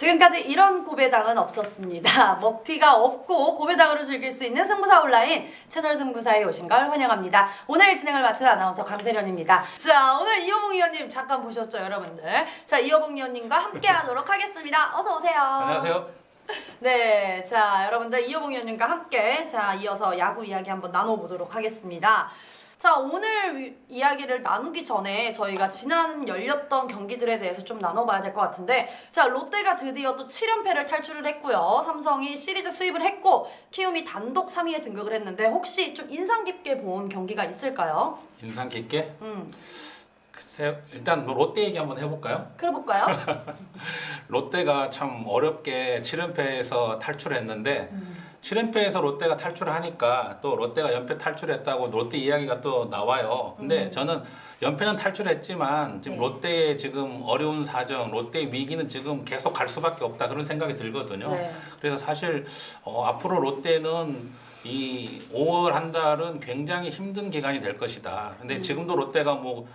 지금까지 이런 고배당은 없었습니다. 먹튀가 없고 고배당으로 즐길 수 있는 승부사 온라인 채널 승부사에 오신 걸 환영합니다. 오늘 진행을 맡은 아나운서 강세련입니다. 자, 오늘 이호봉 의원님 잠깐 보셨죠, 여러분들? 자, 이호봉 의원님과 함께 하도록 하겠습니다. 어서 오세요. 안녕하세요. 네, 자 여러분들 이호봉 의원님과 함께 자 이어서 야구 이야기 한번 나눠보도록 하겠습니다. 자 오늘 위- 이야기를 나누기 전에 저희가 지난 열렸던 경기들에 대해서 좀 나눠봐야 될 것 같은데 자 롯데가 드디어 또 7연패를 탈출을 했고요. 삼성이 시리즈 수입을 했고 키움이 단독 3위에 등극을 했는데 혹시 좀 인상 깊게 본 경기가 있을까요? 인상 깊게. 음, 글쎄 일단 뭐 롯데 얘기 한번 해볼까요? 그래 볼까요? 롯데가 참 어렵게 7연패에서 탈출했는데 7연패에서 롯데가 탈출하니까 또 롯데가 연패 탈출했다고 롯데 이야기가 또 나와요. 근데 저는 연패는 탈출했지만 지금 네. 롯데의 지금 어려운 사정, 롯데의 위기는 지금 계속 갈 수밖에 없다 그런 생각이 들거든요. 네. 그래서 사실 어, 앞으로 롯데는 이 5월 한 달은 굉장히 힘든 기간이 될 것이다. 근데 음. 지금도 롯데가 뭐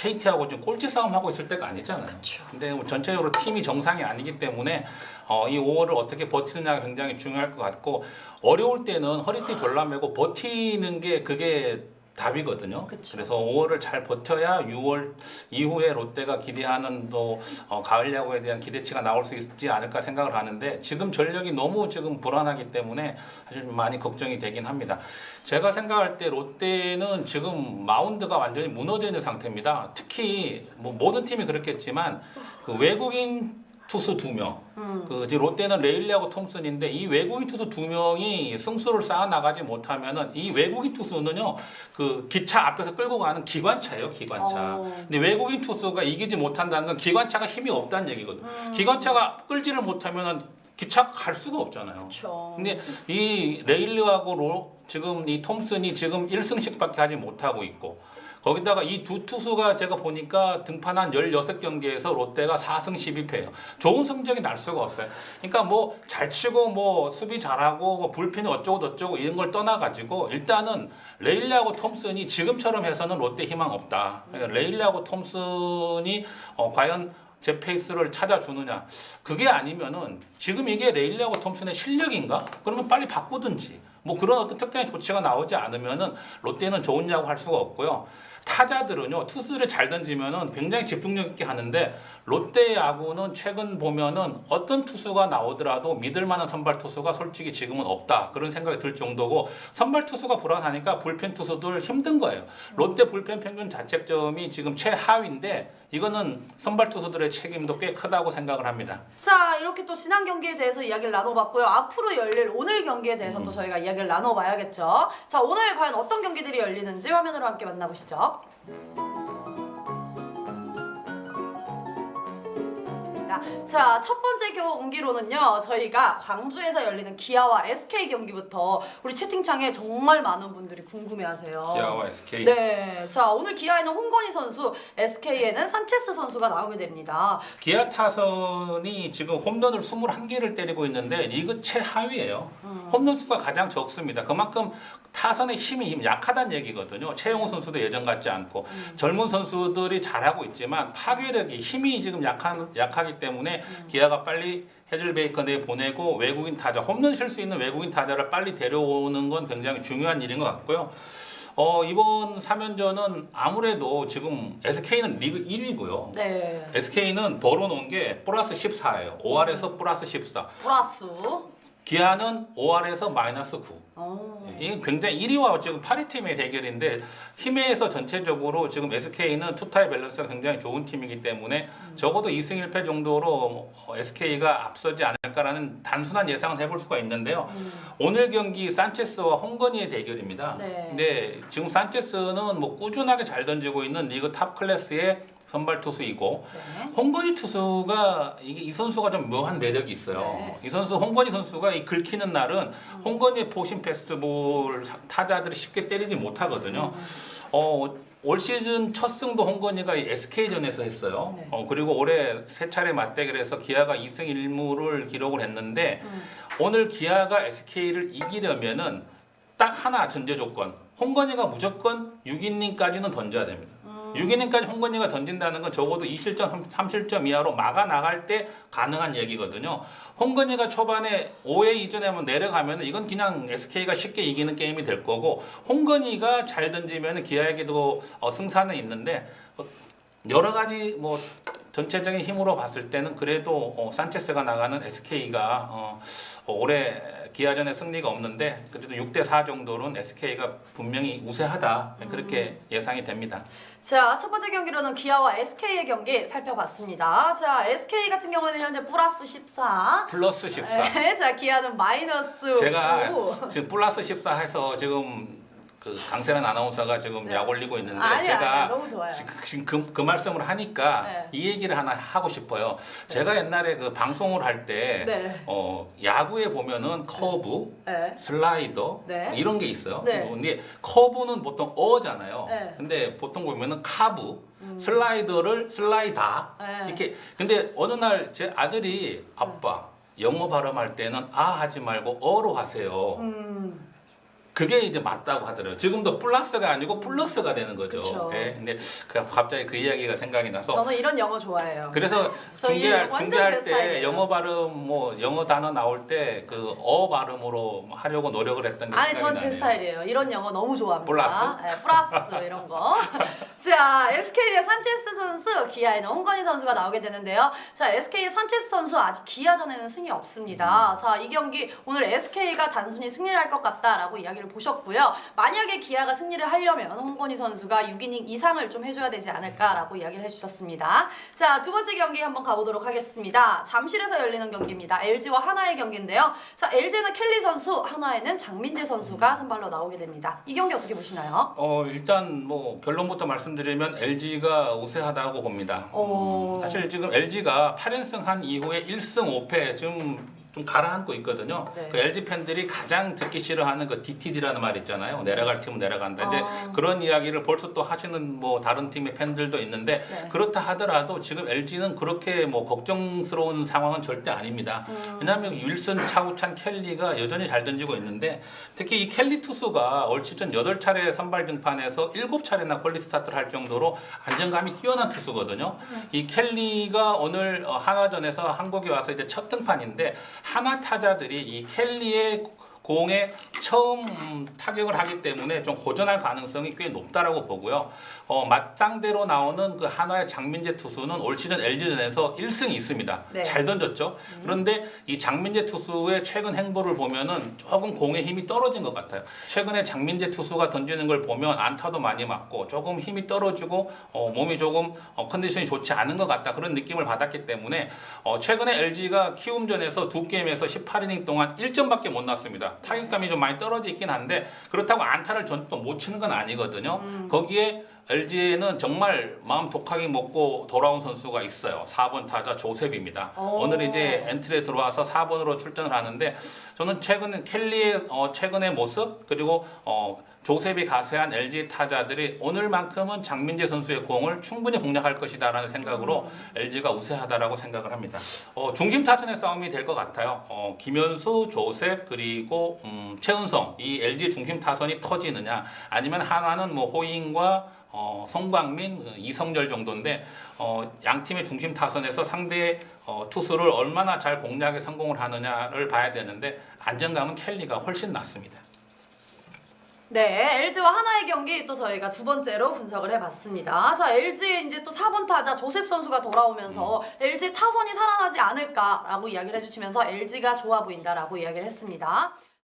KT하고 지금 꼴찌 싸움 하고 있을 때가 아니잖아요. 그쵸. 근데 뭐 전체적으로 팀이 정상이 아니기 때문에 어, 이 5월을 어떻게 버티느냐가 굉장히 중요할 것 같고 어려울 때는 허리띠 졸라매고 버티는 게 그게 답이거든요. 그쵸. 래서 5월을 잘 버텨야 6월 이후에 롯데가 기대하는 또 어, 가을 야구에 대한 기대치가 나올 수 있지 않을까 생각을 하는데 지금 전력이 너무 지금 불안하기 때문에 사실 좀 많이 걱정이 되긴 합니다. 제가 생각할 때 롯데는 지금 마운드가 완전히 무너져 있는 상태입니다. 특히 뭐 모든 팀이 그렇겠지만 그 외국인 투수 두 명, 음, 그 이제 롯데는 레일리하고 톰슨인데 이 외국인 투수 두 명이 승수를 쌓아 나가지 못하면은 이 외국인 투수는요 그 기차 앞에서 끌고 가는 기관차예요 기관차. 어. 근데 외국인 투수가 이기지 못한다는 건 기관차가 힘이 없다는 얘기거든요. 음. 기관차가 끌지를 못하면은 기차가 갈 수가 없잖아요. 그렇죠. 근데 이 레일리하고 로, 지금 이 톰슨이 지금 1승씩밖에 하지 못하고 있고 거기다가 이 두 투수가 제가 보니까 등판한 16경기에서 롯데가 4승 12패예요. 좋은 성적이 날 수가 없어요. 그러니까 뭐 잘 치고 뭐 수비 잘하고 뭐 불펜이 어쩌고 저쩌고 이런 걸 떠나 가지고 일단은 레일리하고 톰슨이 지금처럼 해서는 롯데 희망 없다. 그러니까 레일리하고 톰슨이 어, 과연 제 페이스를 찾아주느냐 그게 아니면은 지금 이게 레일리하고 톰슨의 실력인가 그러면 빨리 바꾸든지 뭐 그런 어떤 특정의 조치가 나오지 않으면은 롯데는 좋은 야구 할 수가 없고요 타자들은요 투수를 잘 던지면은 굉장히 집중력 있게 하는데 롯데 야구는 최근 보면은 어떤 투수가 나오더라도 믿을 만한 선발 투수가 솔직히 지금은 없다 그런 생각이 들 정도고 선발 투수가 불안하니까 불펜 투수들 힘든 거예요 롯데 불펜 평균 자책점이 지금 최하위인데 이거는 선발 투수들의 책임도 꽤 크다고 생각을 합니다. 자 이렇게 또 지난 경기에 대해서 이야기를 나눠봤고요. 앞으로 열릴 오늘 경기에 대해서 또 저희가 이야기를 나눠봐야겠죠. 자 오늘 과연 어떤 경기들이 열리는지 화면으로 함께 만나보시죠. 자, 첫 번째 경기로는요, 저희가 광주에서 열리는 기아와 SK 경기부터 우리 채팅창에 정말 많은 분들이 궁금해 하세요. 기아와 SK. 네. 자, 오늘 기아에는 홍건희 선수, SK에는 산체스 선수가 나오게 됩니다. 기아 타선이 지금 홈런을 21개를 때리고 있는데 리그 최하위예요. 홈런 수가 가장 적습니다. 그만큼 타선의 힘이 힘 약하다는 얘기거든요. 최용우 선수도 예전 같지 않고 젊은 선수들이 잘하고 있지만 파괴력이 힘이 지금 약한 약하기 때문에 기아가 빨리 헤즐 베이커 내 보내고 외국인 타자 홈런 칠 수 있는 외국인 타자를 빨리 데려오는 건 굉장히 중요한 일인 것 같고요. 어, 이번 3연전은 아무래도 지금 SK는 리그 1위고요. 네. SK는 벌어놓은 게 플러스 14예요. 5할에서 플러스 14. 플러스. 기아는 5할에서 마이너스 9. 어. 이게 굉장히 1위와 지금 8위 팀의 대결인데 힘에서 전체적으로 지금 SK는 투타의 밸런스가 굉장히 좋은 팀이기 때문에 적어도 2승 1패 정도로 SK가 앞서지 않을까라는 단순한 예상을 해볼 수가 있는데요. 오늘 경기 산체스와 홍건희의 대결입니다. 네. 근데 지금 산체스는 뭐 꾸준하게 잘 던지고 있는 리그 탑 클래스의 선발 투수이고 네. 홍건희 투수가 이게 이 선수가 좀 묘한 매력이 있어요. 네. 이 선수 홍건희 선수가 이 긁히는 날은 홍건희의 포신 패스트볼 타자들이 쉽게 때리지 못하거든요. 어, 올 시즌 첫 승도 홍건희가 SK전에서 했어요. 네. 어, 그리고 올해 세 차례 맞대결에서 기아가 2승 1무를 기록을 했는데 음. 오늘 기아가 SK를 이기려면은 딱 하나 전제 조건. 홍건희가 무조건 6이닝까지는 던져야 됩니다. 음. 6이닝까지 홍건희가 던진다는 건 적어도 2실점, 3실점 이하로 막아 나갈 때 가능한 얘기거든요. 홍건희가 초반에 5회 이전에 내려가면 이건 그냥 SK가 쉽게 이기는 게임이 될 거고 홍건희가 잘 던지면 기아에게도 어, 승산은 있는데 어, 여러 가지 뭐 전체적인 힘으로 봤을 때는 그래도 어, 산체스가 나가는 SK가 어, 어, 올해 기아전에 승리가 없는데 그래도 6대 4 정도는 SK가 분명히 우세하다 그렇게 예상이 됩니다. 자, 첫 번째 경기로는 기아와 SK의 경기 살펴봤습니다. 자, SK 같은 경우에는 현재 플러스 14. 플러스 14. 네, 자, 기아는 마이너스 제가 9. 지금 플러스 14 해서 지금 그 강세란 아나운서가 지금 네. 약 올리고 있는데 아니야, 제가 아니야, 너무 좋아요. 지금 지금 그, 그 말씀을 하니까 네. 이 얘기를 하나 하고 싶어요. 제가 옛날에 그 방송을 할 때 네. 어, 야구에 보면은 커브, 네. 슬라이더 네. 이런 게 있어요. 네. 어, 근데 커브는 보통 어잖아요. 네. 음. 근데 보통 보면은 카브, 슬라이더를 슬라이다 네. 이렇게. 근데 어느 날 제 아들이 아빠 영어 발음할 때는 아 하지 말고 어로 하세요. 음, 그게 이제 맞다고 하더라고요. 지금도 플러스가 아니고 플러스가 되는 거죠. 그쵸. 네, 근데 그 갑자기 그 이야기가 생각이 나서 저는 이런 영어 좋아해요. 그래서 중계할 제때 스타일이에요. 영어 발음 뭐 영어 단어 나올 때 그 어 발음으로 하려고 노력을 했던 게 아니, 생각이 전 제 나네요. 스타일이에요. 이런 영어 너무 좋아합니다. 플러스? 네, 플러스 이런 거. 자, SK의 산체스 선수, 기아에는 홍건희 선수가 나오게 되는데요. 자, SK의 산체스 선수 아직 기아전에는 승이 음. 없습니다. 자, 이 경기 오늘 SK가 단순히 승리를 할것 같다라고 이야기를 보셨고요. 만약에 기아가 승리를 하려면 홍건희 선수가 6이닝 이상을 좀 해줘야 되지 않을까라고 이야기를 해주셨습니다. 자, 두 번째 경기 한번 가보도록 하겠습니다. 잠실에서 열리는 경기입니다. LG와 하나의 경기인데요. 자, LG는 켈리 선수, 하나에는 장민재 선수가 선발로 나오게 됩니다. 이 경기 어떻게 보시나요? 어 일단 뭐 결론부터 말씀드리면 LG가 우세하다고 봅니다. 어. 음, 사실 지금 LG가 8연승 한 이후에 1승 5패 지금 좀 가라앉고 있거든요. 네. 그 LG 팬들이 가장 듣기 싫어하는 그 DTD라는 말 있잖아요. 내려갈 팀은 내려간다. 근데 아. 그런 이야기를 벌써 또 하시는 뭐 다른 팀의 팬들도 있는데 네. 그렇다 하더라도 지금 LG는 그렇게 뭐 걱정스러운 상황은 절대 아닙니다. 음. 왜냐하면 윌슨, 차우찬, 켈리가 여전히 잘 던지고 있는데 특히 이 켈리 투수가 올 시즌 8차례 선발 등판에서 7차례나 퀄리 스타트를 할 정도로 안정감이 뛰어난 투수거든요. 이 켈리가 오늘 어, 한화전에서 한국에 와서 이제 첫 등판인데 한화 타자들이 이 켈리의 공에 처음 음, 타격을 하기 때문에 좀 고전할 가능성이 꽤 높다라고 보고요. 어, 맞상대로 나오는 그 한화의 장민재 투수는 올 시즌 LG전에서 1승이 있습니다. 네. 잘 던졌죠. 그런데 이 장민재 투수의 최근 행보를 보면은 조금 공의 힘이 떨어진 것 같아요. 최근에 장민재 투수가 던지는 걸 보면 안타도 많이 맞고 조금 힘이 떨어지고 어, 몸이 조금 어, 컨디션이 좋지 않은 것 같다 그런 느낌을 받았기 때문에 어, 최근에 LG가 키움전에서 두 게임에서 18이닝 동안 1점밖에 못 났습니다. 타격감이 좀 많이 떨어져 있긴 한데 그렇다고 안타를 전또 못 치는 건 아니거든요. 거기에 LG에는 정말 마음 독하게 먹고 돌아온 선수가 있어요. 4번 타자 조셉입니다. 오. 오늘 이제 엔트리에 들어와서 4번으로 출전을 하는데 저는 최근 켈리의 어, 최근의 모습 그리고 어, 조셉이 가세한 LG 타자들이 오늘만큼은 장민재 선수의 공을 충분히 공략할 것이다라는 생각으로 LG가 우세하다라고 생각을 합니다. 어, 중심 타선의 싸움이 될 것 같아요. 어, 김현수, 조셉 그리고 음, 최은성 이 LG 중심 타선이 터지느냐 아니면 하나는 뭐 호잉과 어, 송광민, 어, 이성열 정도인데 어, 양 팀의 중심 타선에서 상대 어, 투수를 얼마나 잘 공략에 성공을 하느냐를 봐야 되는데 안정감은 켈리가 훨씬 낫습니다. 네, LG와 하나의 경기 또 저희가 두 번째로 분석을 해봤습니다. 자, LG의 이제 또 4번 타자 조셉 선수가 돌아오면서 LG 타선이 살아나지 않을까라고 이야기를 해주시면서 LG가 좋아 보인다라고 이야기를 했습니다.